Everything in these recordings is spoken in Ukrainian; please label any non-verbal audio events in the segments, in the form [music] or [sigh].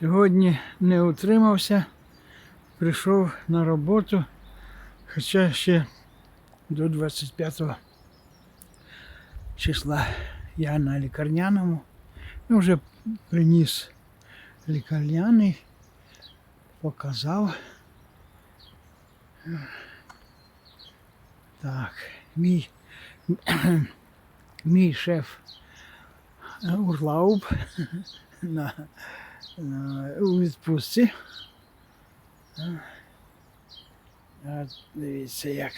Сьогодні не утримався, прийшов на роботу, хоча ще до 25 числа я на лікарняному. Ну, вже приніс лікарняний, показав. Так, мій, мій шеф Урлауб у відпустці. От дивіться як.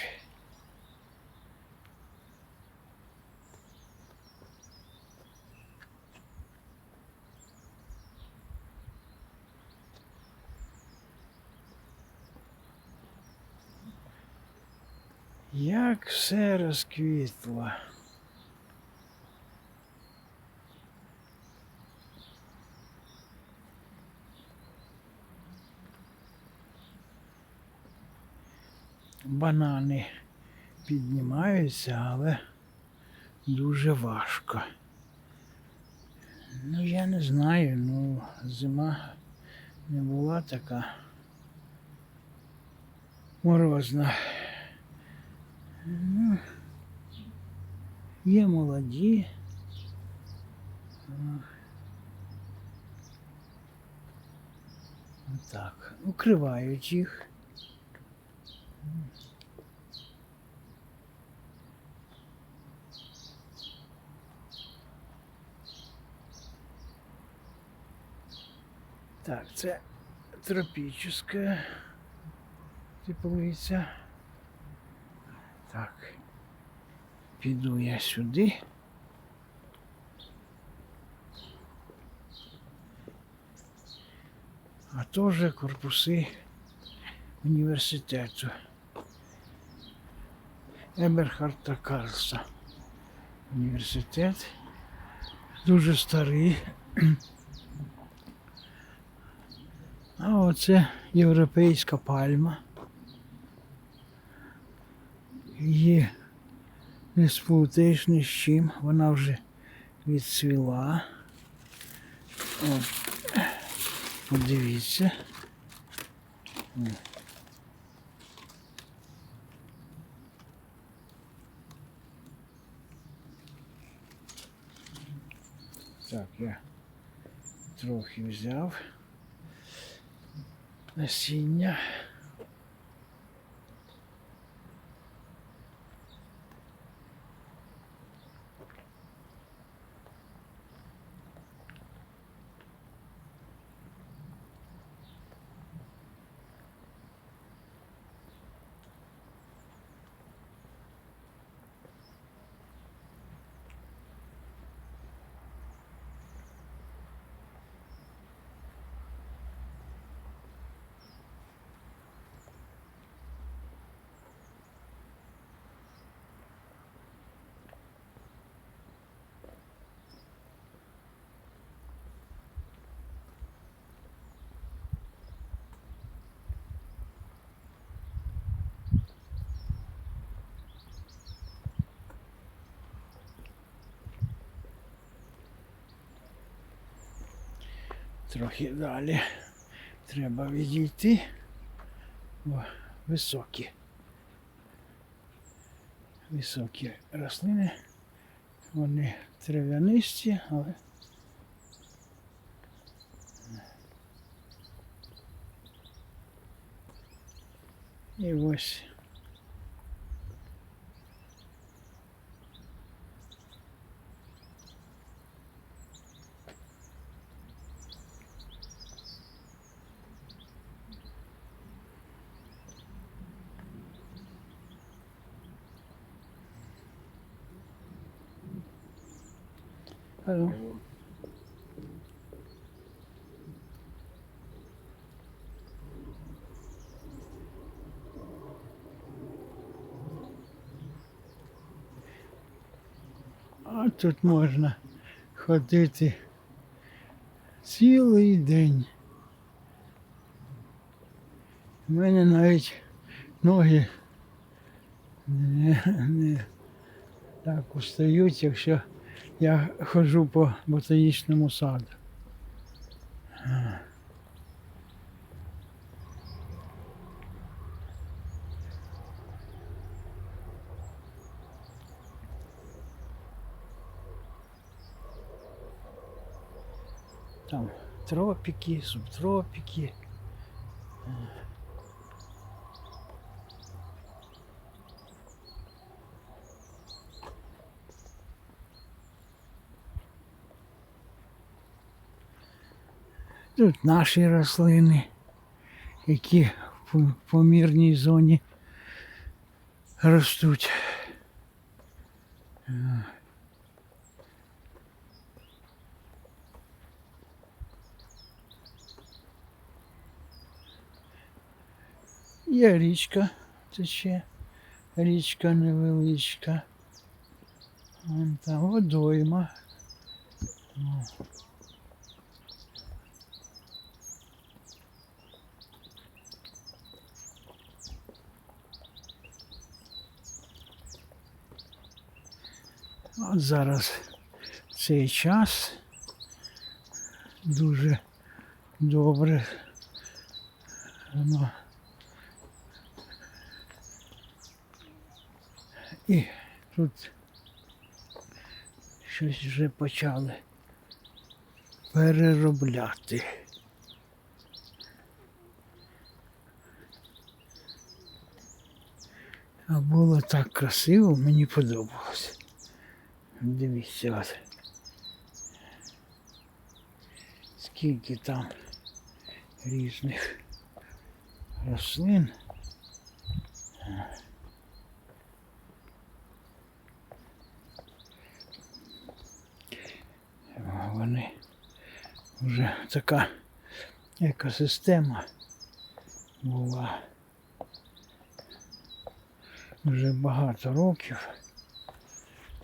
Як все розквітло. Банани піднімаються, але дуже важко. Ну, я не знаю, ну, зима не була така морозна. Ну, є молоді. Так, укривають їх. Так, це тропічна теплиця. Так. Піду я сюди. А то вже корпуси університету. Еберхарта Карлса. Університет. Дуже старий. А оце європейська пальма. Її не сплутаєш ні з чим, вона вже відцвіла. От. Подивіться. Так, я трохи взяв насіння. Трохи далі треба відійти, бо високі. Високі рослини. Вони трав'янисті, але і ось Алло. А тут можна ходити цілий день. У мене навіть ноги не, не так устають, якщо я хожу по ботанічному саду. Там тропики, субтропики. Тут наші рослини, які в помірній зоні ростуть. Є річка тече, річка невеличка. Вон там водойма. От зараз цей час дуже добре. Воно І тут щось вже почали переробляти. А було так красиво, мені подобалось. Дивіться от. Скільки там різних рослин. Вони вже така екосистема була вже багато років.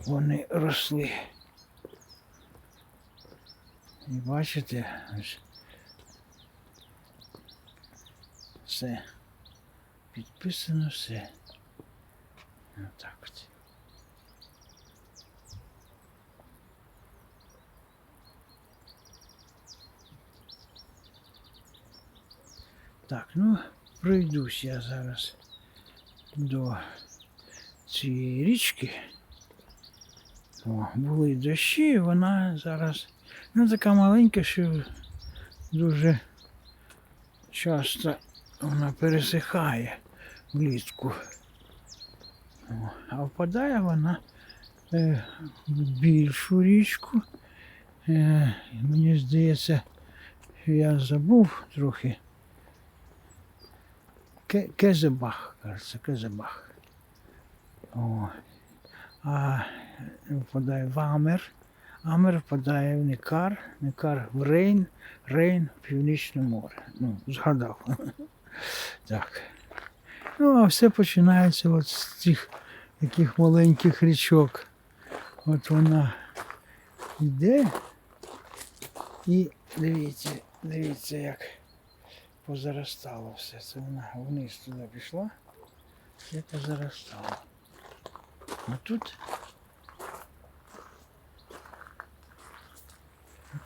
Вони росли. І бачите, все підписано все. Отак от. Так, ну пройдусь я зараз до цієї річки. О, були дощі, вона зараз ну, така маленька, що дуже часто вона пересихає влітку. О, а впадає вона е, в більшу річку. Е, мені здається, я забув трохи. Кезебах, кажеться, Кезебах. О. А впадає в Амер. Амер впадає в Некар, Некар в Рейн, Рейн в Північне море. Ну, згадав. [laughs] Так. Ну, а все починається от з цих таких маленьких річок. От вона йде і дивіться, дивіться, як позаростало все. Це вона вниз туди пішла, все позаростало. А тут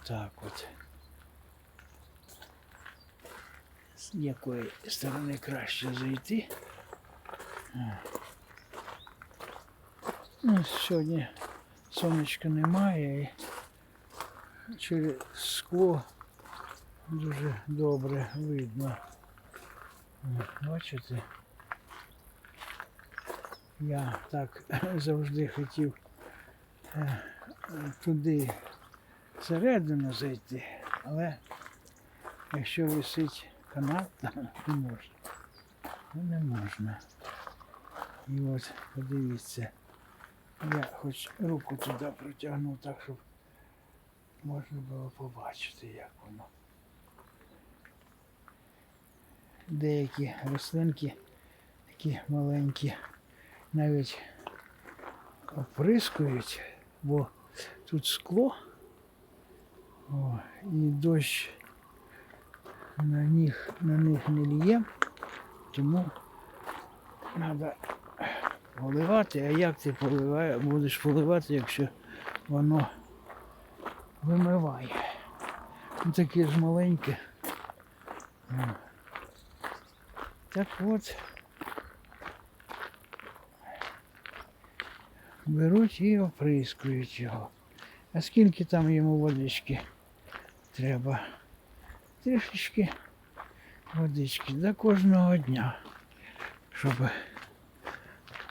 так от. З якої сторони краще зайти. Ну, сьогодні сонечка немає і через скло дуже добре видно. Бачите? Я так [laughs] завжди хотів е, туди всередину зайти, але якщо висить канат, то [laughs] не можна. Ну, не можна. І от подивіться, я хоч руку туди протягнув так, щоб можна було побачити, як воно. Деякі рослинки такі маленькі навіть оприскують, бо тут скло, о, і дощ на них, на них не ліє, тому треба поливати, а як ти поливає, будеш поливати, якщо воно вимиває. Ну, таке ж маленьке. Так от. беруть і оприскують його. А скільки там йому водички треба трішечки водички до кожного дня, щоб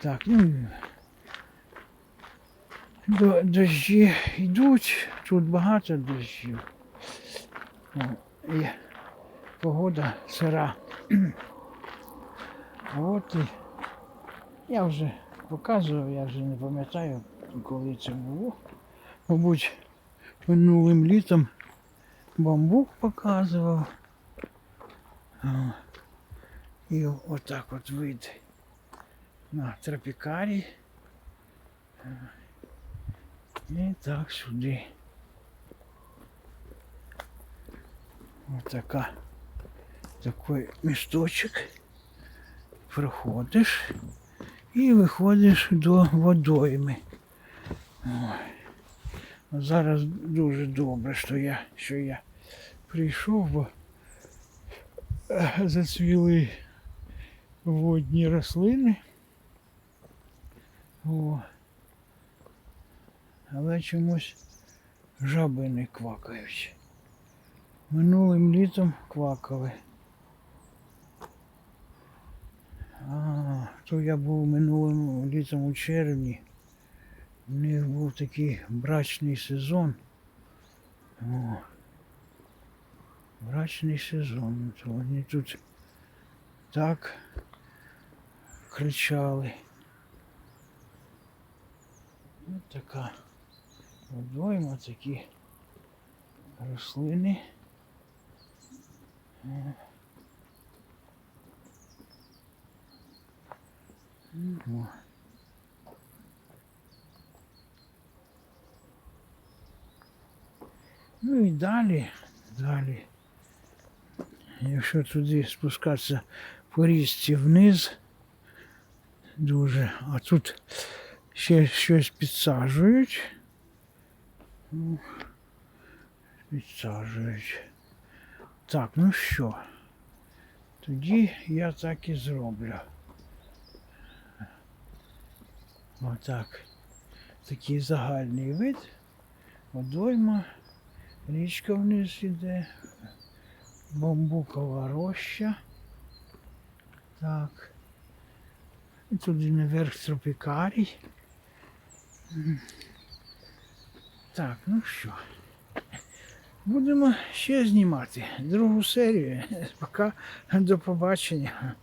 так, ну, до, дощі йдуть, тут багато дощів. І погода сира. От і я вже показував, я вже не пам'ятаю, коли це було. Мабуть, минулим літом бамбук показував. І отак от вид на тропікарій. О, І так сюди. Отака. Такий місточок. Проходиш і виходиш до водойми. Ой. Зараз дуже добре, що я, що я прийшов, бо е, зацвіли водні рослини. О. Але чомусь жаби не квакають. Минулим літом квакали. А, то я був минулим літом у червні. У них був такий брачний сезон. О, брачний сезон. То вони тут так кричали. Ось така водойма, такі рослини. О. Ну і далі, далі. Якщо туди спускатися по річці вниз, дуже, а тут ще щось підсаджують. Ну, Підсаджують. Так, ну що, тоді я так і зроблю. Отак. Такий загальний вид. Водойма, річка вниз іде, бамбукова роща. Так. І туди наверх тропікарій. Так, ну що. Будемо ще знімати другу серію. Поки до побачення.